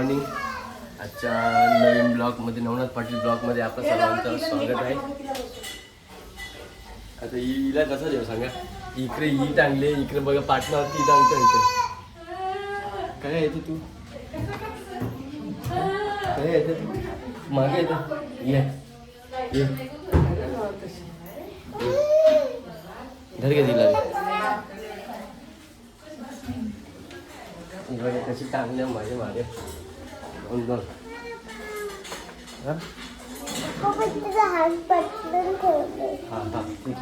Morning आजच्या नवीन ब्लॉगमध्ये नवनाथ पाटील ब्लॉगमध्ये आपलं सर्वांचं स्वागत आहे. आता ईला हिला कसं देऊ सांगा? इकडे ही टांगले इकडे बघा पाटणावरती ही टांगते इथे. काय येते तू? काय येते तू? मागे येते ये. धर घे तिला. कशी टांगल्या माझे मागे. दोन हा? हा हा ठीक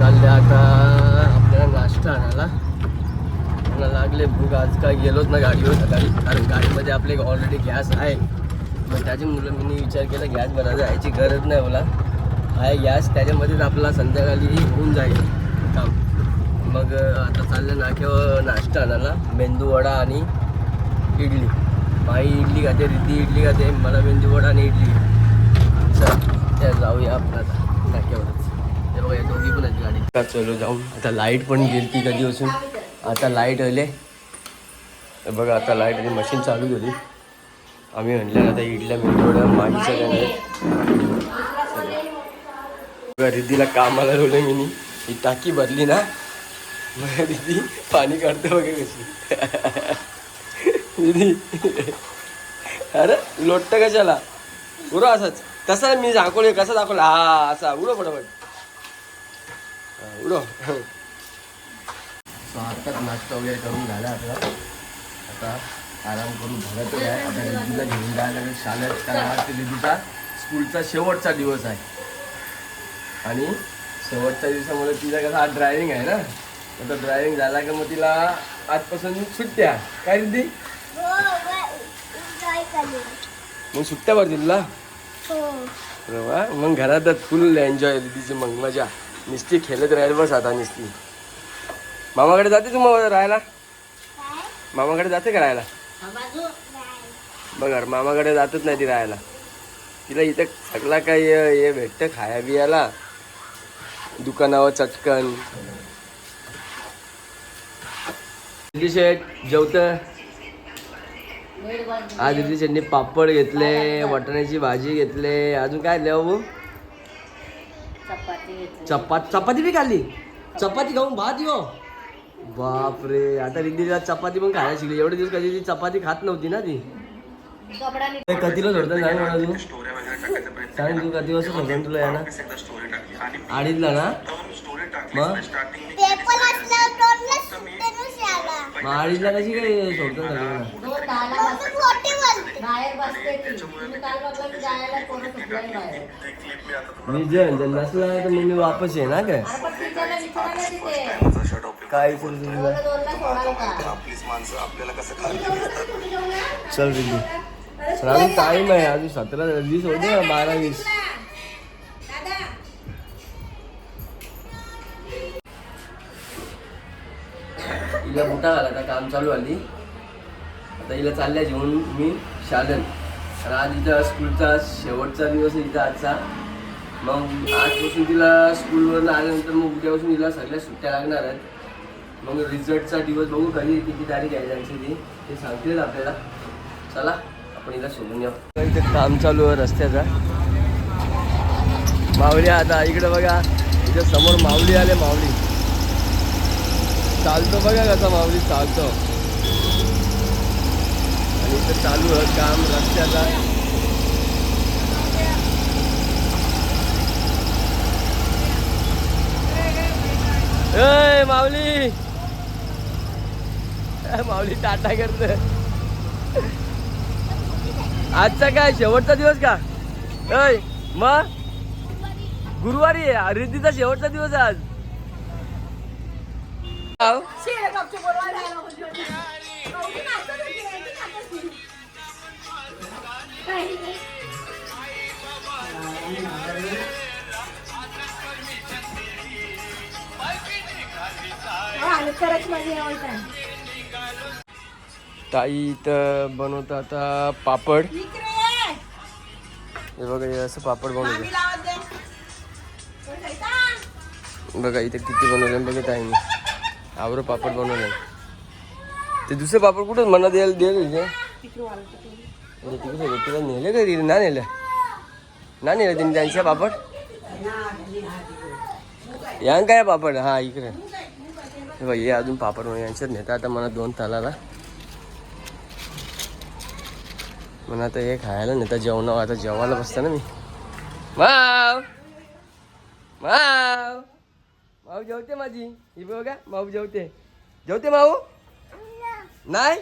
चालले आता आपल्याला नाश्ता आणायला. मला लागले भूक आज काय गेलोच ना गाडीवर सकाळी कारण गाडीमध्ये आपले ऑलरेडी गॅस आहे. मग त्याची मुलं मी विचार केला गॅस भरायचा यायची गरज नाही मला. आहे गॅस त्याच्यामध्येच आपला संध्याकाळी होऊन जाईल काम. मग आता चाललं नाक्यावर नाश्ता आणायला. मेंदू वडा आणि इडली माई इडली खाते रिद्धी इडली खाते मला मेंदू वडा आणि इडली चल त्या जाऊया आपण आता नाक्यावरच ते बघा या दोघी पण आहेत गाडी का चलो जाऊन आता लाइट पण गेली ती कधी असून आता लाइट आले बघा आता लाइट आणि मशीन चालू केली आम्ही म्हणलं आता इडल्या मेंदूवड्या मागीचं काय नाही बघा रिद्धीला कामाला ठेवलं मी नी. ही टाकी भरली ना मग रिद्धी पाणी काढते बघा कशी दीदी अरे लोटतं कशाला? उरो असंच. तसा मी दाखवले कसा दाखवला? हा असा. उडो फटाफट. उडो सो आत्ताच नाश्ता वगैरे करून झाला आता. आता आराम करून भरतो आहे. आता दिदीला घेऊन जायला लागेल. शाळेत कारण आज दिदीचा स्कूलचा शेवटचा दिवस आहे. आणि शेवटच्या दिवसामुळे तिला कसं आज ड्रायव्हिंग आहे ना? आता ड्रायव्हिंग झाला का मग तिला आजपासून सुट्ट्या. काय दिदी मग सुट्ट्या भरतील तुला हो. अरे वा मग घरातच फुल एन्जॉय तिची मग मजा. नुसती खेळत राहील बस आता नुसती. मामाकडे जाते तू मग राहायला? काय? मामाकडे जाते का राहायला? नाही. बघ मामाकडे जातच नाही ती राहायला. तिला इथं सगळा काही हे भेटतं खाया बियाला दुकानावर चटकन. शेठ जेवत? आज दिल्ली शेठने पापड घेतले वाटाण्याची भाजी घेतले. अजून काय बाबू चपात चपाती बी खाल्ली? चपाती खाऊन भात यो. बापरे आता रिद्धीला चपाती पण खायला शिकली. एवढे दिवस कधी ती चपाती खात नव्हती ना ती. कधीला सोडतं सांग मला तू सांग तू कधी वाजता सोडतं तुला याना अडीचला ना? मग ते पण असल्यावर दोनला सुट्टेनच यायला मग अडीचला कशी काय सोडतं सगळ्यांना बाहेर बसते ती. तुम्ही काल म्हटलं की जायला बाहेर. मी जर नसला तर मग मी वापस ये ना काय? अरे पण टीचरला विचारायला तिथे. काय विचारू तुला दोनला दोनला सोडाल का? चल चल अजून टाईम आहे अजून सतरा वीस होते ना बारा वीस. तिला मोठा झाला आता काम चालू आली आता हिला चालल्या जेवण मी शालन. आणि आज इथं स्कूलचा शेवटचा दिवस आहे इथं आजचा. मग आजपासून तिला स्कूलवरून आल्यानंतर मग उद्यापासून तिला सगळ्या सुट्ट्या लागणार आहेत. मग रिझल्टचा दिवस बघू कधी किती तारीख आहे त्यांची ती. ते सांगतील आपल्याला. चला आपण हिला सोडून येऊ. इथे काम चालू आहे रस्त्याचा. माऊली आता इकडे बघा. इथे समोर माऊली आले माऊली. चालतो बघा कसा माऊली चालतो. आणि इथं चालू आहे काम रस्त्याचा ए माऊली. माऊली टाटा करत आजचा काय शेवटचा दिवस का? ऐ मग? गुरुवारी आहे रिद्धीचा शेवटचा दिवस आहे आज. ताई इथं बनवतं आता पापड. हे बघा असं पापड बनवते. बघा इथे किती बनवले बघा ताईने. आवरं पापड बनवले. ते दुसरे पापड कुठं मना द्यायला द्यायला म्हणजे तिकडे तुला नेले का तिने ना नेलं. ना नेलं तिने त्यांच्या पापड? यांग काय पापड? हा इकडे. हे बघ हे अजून पापड म्हणून यांच्यात नेता आता मला दोन तालाला. म्हणून आता हे खायला नेता जेवण आता जेवायला बसता ना मी. माव! माव! माऊ जेवते माझी? ही बघा माऊ जेवते. जेवते माऊ? नाही?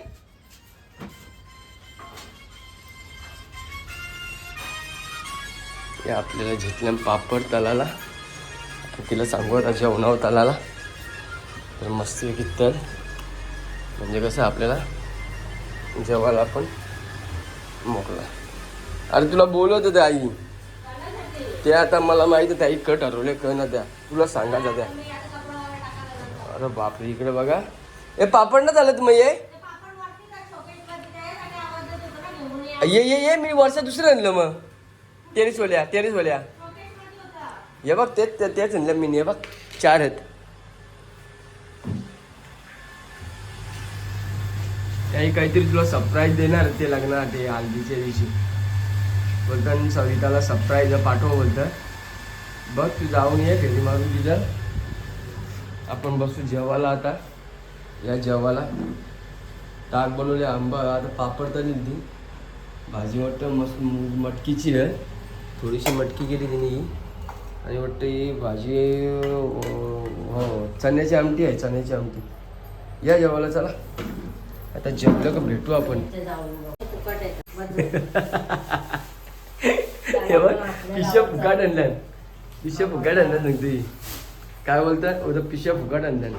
हे आपल्याला घेतल्या पापड तलाला. तिला सांगू आता जेवणावर तलाला. तर मस्तपैकी तर. म्हणजे कसं आपल्याला जेवायला आपण मोकला अरे तुला बोलवत होते आई. ते आता मला माहिती आहे कट हरवले क ना त्या. तुला सांगायचं त्या. अरे बापरे इकडे बघा. ए पापड ना झालं मग ये. ये ये ये मी वर्ष दुसरं आणलं मग. टेरिस वाल्या टेरिस वाल्या. हे बघ तेच तेच आणलं मी हे बघ चार आहेत. काही काहीतरी तुला सरप्राईज देणार ते लग्नात ते हल्दीच्या दिवशी. बोलतात सविताला सरप्राईज पाठव बोलतं बघ तू जाऊन ये फेरी मारून तिथं. आपण बसू जेवायला आता. या जेवायला. ताक बनवले आंबा आता पापड तरी ती भाजी वाटतं मस्त मटकीची आहे. थोडीशी मटकी केली तिने ही. आणि वाटतं ही भाजी हो चण्याची आमटी आहे चण्याची आमटी. या जेवायला चला. आता जेवलं का भेटू आपण ते जाऊन बघ. फुकट आहे. बस. हे बघ पिशा फुकाट आणल्यान पिशा फुकाट आणल्या सांगते ही. काय बोलतात उद्या पिशा फुकाट आणल्यान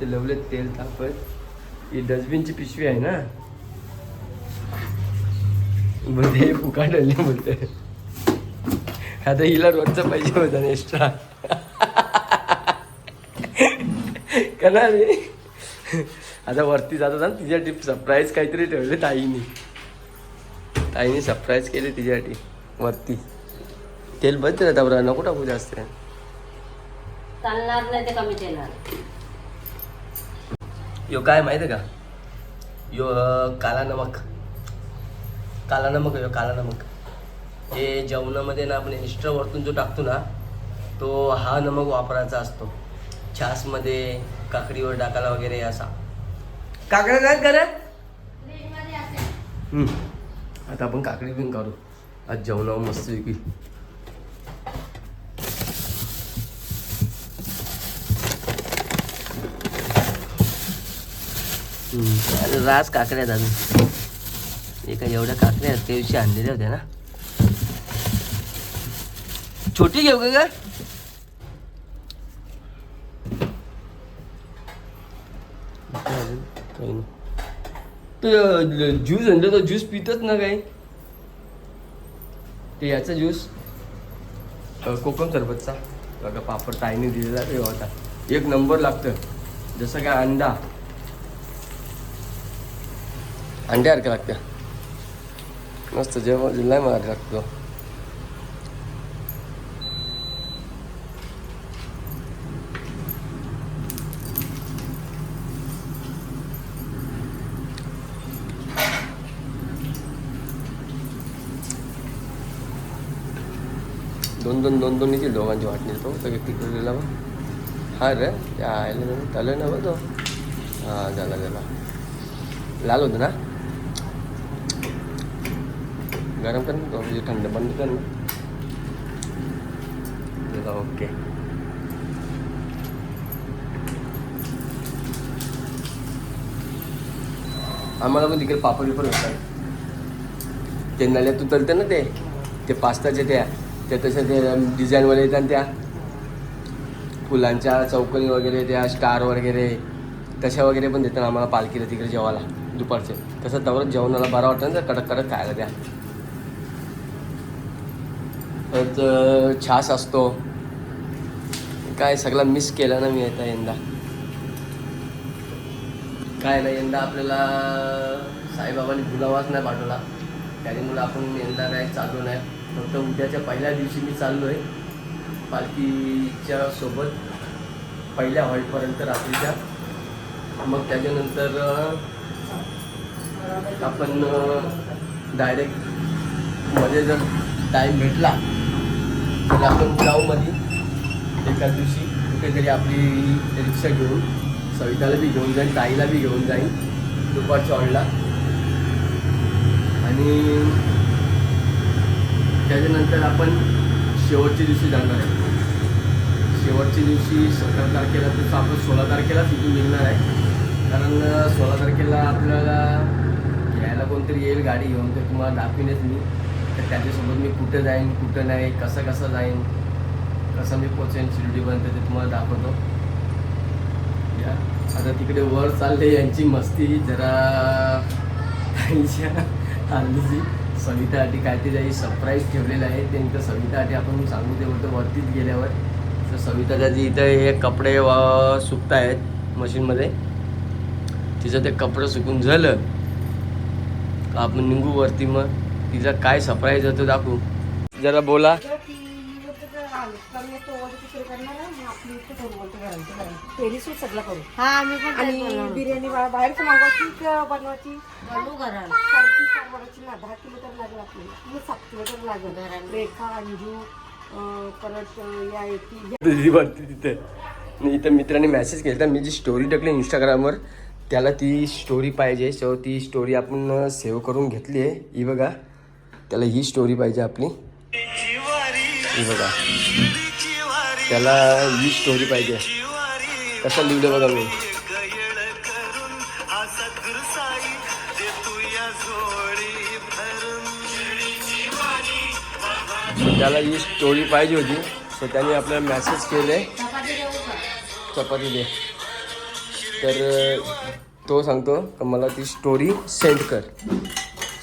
ते लवले तेल तापत. ही डस्टबिनची पिशवी आहे ना? बोलते हे फुकाट आणले बोलते आता हिला रोजचा पाहिजे होता ना एक्स्ट्रा कला रे. आता वरती जात होता ना तिच्यासाठी सरप्राईज काहीतरी ठेवले ताईने. ताईने सरप्राईज केले तिच्यासाठी. वरती. तेल बंद ना बरं नको टाकू जास्त. चालणार नाही ते कमी देणार यो काय माहिती का? यो काला नमक. काला नमक यो काला नमक. हे जेवणामध्ये ना आपण एक्स्ट्रा वरतून जो टाकतो ना तो हा नमक वापरायचा असतो. छासमध्ये काकडीवर टाकायला वगैरे असा. काकड्या काय करा? आता आपण काकडी पण करू आज जेवणावर मस्त की रास काकड्या अजून. एका एवढ्या काकड्या आहेत त्या दिवशी आणलेल्या होत्या ना. छोटी घेऊ का ग? नाही. ते ज्यूस आणलं तर ज्यूस पितच ना काही. ते याचा ज्यूस. कोकम सरबतचा. बघा पापड ताईने दिलेला ते होता. एक नंबर लागतं. जसं काय अंडा. अंड्यासारखं लागतं. मस्त जेव्हा जिल्हा मला लागतो दोन दोन दोन दोन येतील दोघांची वाटणी तो तो व्यक्ती केलेला बघ. हा रे त्या आयला चालेल ना बघ तो. हां झाला झाला. लाल होतं ना? गरम कर तो म्हणजे थंड बंद कर ना झाला ओके आम्हाला पण तिकडे पापड बिपड होतात ते नल्यातून उतरते ना ते ते पास्ताचे त्या त्या तशा ते डिझाईनवाले येतात त्या फुलांच्या चौकनी वगैरे त्या स्टार वगैरे तशा वगैरे पण देतात आम्हाला पालखीला तिकडे जेवायला दुपारचे तसं तवरच जेवणाला बरं वाटतं ना कडक कडक खायला द्या परत छास असतो. काय सगळा मिस केला ना मी आता यंदा. काय ना यंदा आपल्याला साईबाबांनी गुलावाच नाही पाठवला. त्यामुळे आपण यंदा काय चाललो नाही. फक्त उद्याच्या पहिल्या दिवशी मी चाललो आहे पालखीच्या सोबत पहिल्या हॉल्टपर्यंत रात्रीच्या. मग त्याच्यानंतर आपण डायरेक्टमध्ये जर टाईम भेटला तर आपण जाऊ मध्ये एका दिवशी कुठेतरी आपली रिक्षा घेऊन सविताला बी घेऊन जाईन ताईला बी घेऊन जाईन दुपारच्या ऑडला आणि त्याच्यानंतर आपण शेवटच्या दिवशी जाणार आहे. शेवटच्या दिवशी सतरा तारखेला तसं आपण सोळा तारखेलाच इथून निघणार आहे. कारण सोळा तारखेला आपल्याला घ्यायला कोणतरी येईल गाडी घेऊन तर तुम्हाला दाखवीनच मी. तर त्याच्यासोबत मी कुठं जाईन कुठं नाही कसं कसं जाईन कसं मी पोचेन शिर्डीपर्यंत ते तुम्हाला दाखवतो. या. आता तिकडे वर चालले यांची मस्ती जरा त्यांच्या हल्लीची सवितासाठी काय ते जाई सरप्राईज ठेवलेलं आहे. त्यांचं इथं सवितासाठी आपण सांगू ते बोलतो वरतीच गेल्यावर. तर सविताच्या जी इथं हे कपडे वा सुकत आहेत मशीनमध्ये तिचं ते कपडं सुकून झालं. का आपण निघू वरती मग. तिचा काय सरप्राईज होतो दाखवू. जरा बोला. सगळं करू हा आम्ही पण तेच आणि बनवणार. बिर्याणी बाहेरचं मागवायची का बनवायची? बनवू घरात साडेतीन चार बनवायची ना दहा किलो तर लागेल आपल्याला. सात किलो तर लागेल. रेखा अंजू अं, परत अं, या येतील तुझी वरती तिथे. मी इथं मित्राने मेसेज केला मी जी स्टोरी टाकली इंस्टाग्रामवर त्याला ती स्टोरी पाहिजे. सो ती स्टोरी आपण सेव्ह करून घेतली आहे. ही बघा. त्याला ही स्टोरी पाहिजे आपली. बघा. त्याला ही स्टोरी पाहिजे. कसं लिहिलं बघा मी. त्याला ही स्टोरी पाहिजे होती. सो त्याने आपल्याला मेसेज केले चपाती दे. तर तो सांगतो मला ती स्टोरी सेंड कर.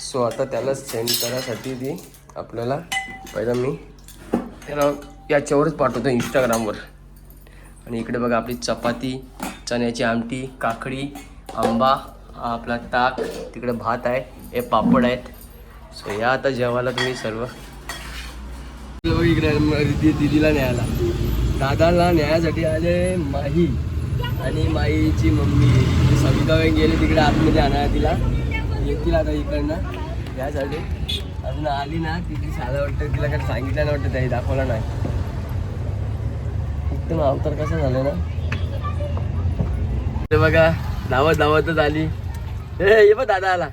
सो आता त्याला सेंड करायसाठी ती आपल्याला पहिला मी त्याला याच्यावरच पाठवतो इंस्टाग्रामवर आणि इकडे बघा आपली चपाती चण्याची आमटी काकडी आंबा आपला ताक तिकडे भात आहे हे पापड आहेत. सो या आता जेवायला तुम्ही सर्व. इकडे दिदीला न्यायला. दादाला न्यायासाठी आले माही आणि माईची मम्मी. सविता गेले तिकडे आतमध्ये आणा तिला. येतील आता इकडनं. यासाठी. अजून आली ना तिथे शाळा वाटतं तिला काय सांगितलं नाही वाटतं त्याही दाखवला नाही. एकदम अवतार कसं झालं ना? ते बघा धावत धावतच आली. ए ये बघ दादा आला.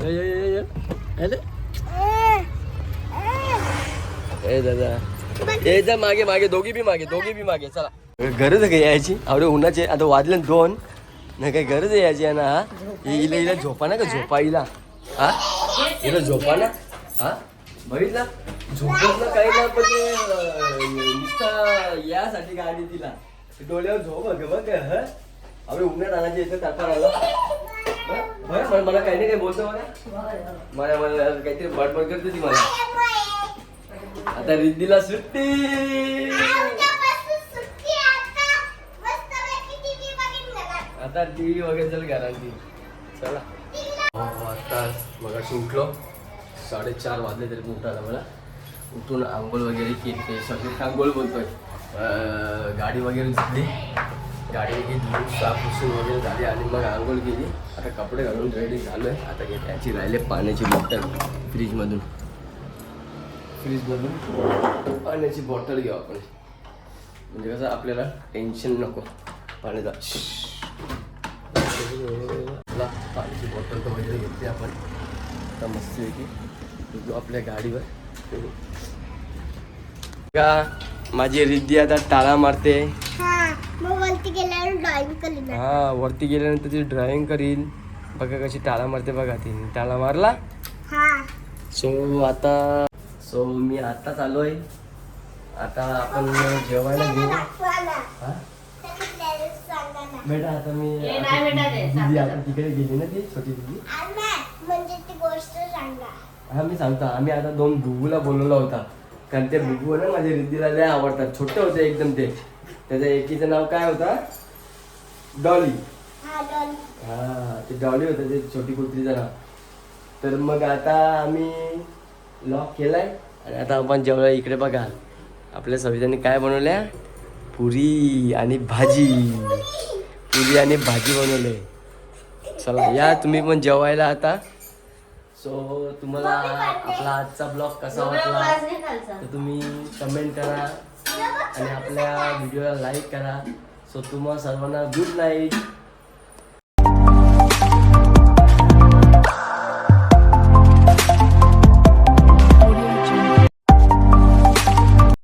ए, ये, ये. दादा. ए जा मागे मागे. दोघी बी मागे दोघी बी मागे. चला. गरज आहे यायची? आवडे उन्हाचे आता वाजले दोन. नाही काही गरज आहे याची आहे ना हा? हि- हिला हिला झोपा ना का झोपा हिला. हा? हिला झोपा ना. हा? बघितला झोपत ना काही ना पण ते नुसता यासाठी गाडी तिला डोळ्यावर झोप बघ बघ ह? आवडे उन्हात आणायची येतं तापा राहिला. बरं, बरं, मला काही नाही काही बोलतो मला मला मला काहीतरी बडबड करते ती मला. आता रिद्धीला सुट्टी. आता टीव्ही वगैरे चल घरांची चला. हो, हो आता मग उठलो. साडेचार वाजले तरी उठायला मला. उठून आंघोळ वगैरे केली. ते सगळे आंघोळ बोलतोय. गाडी वगैरे धुतली गाडी वगैरे धुवून साफ पुसून वगैरे झाली आणि मग आंघोळ केली. आता कपडे घालून रेडी झालो आहे आता घे त्याची राहिले पाण्याची बॉटल फ्रीजमधून फ्रीजमधून पाण्याची बॉटल घेऊ आपण. म्हणजे कसं आपल्याला टेन्शन नको. पाण्याचा. पाण्याची बॉटल तर वगैरे घेतली आपण. आता मस्तपैकी निघू आपल्या गाडीवर. का माझी रिद्धी आता टाळा मारते. हा वरती हा गेल्यानंतर ती ड्रॉइंग करील बघा कशी टाळा मारते बघा ती. टाळा मारला? हा. सो आता सो मी आता चालू आहे आता आपण जेवायला घेऊ बेटा आता मी नाही बेटा ते, दीदी आता तिकडे गेली ना ती छोटी दिदी? म्हणजे ती गोष्ट सांगा. हा मी सांगतो. आम्ही आता दोन बुबूला बोलवला होता. कारण ते बुबू ना माझ्या रिद्धीला लय आवडतात. छोटे होते एकदम ते. त्याच्या एकीचं नाव काय होता? डॉली. हा डॉल. हा ते डॉली होतं ते छोटी कुत्रीचं नाव. तर मग आता आम्ही लॉक केलाय. आणि आता आपण जेवढा इकडे बघा आपल्या सवितांनी काय बनवल्या? पुरी आणि भाजी. पुरी आणि भाजी बनवले चला या तुम्ही पण जेवायला आता. सो तुम्हाला आपला आजचा ब्लॉग कसा वाटला तर तुम्ही कमेंट करा आणि आपल्या व्हिडिओला लाईक करा. सो तुम्हाला सर्वांना गुड नाईट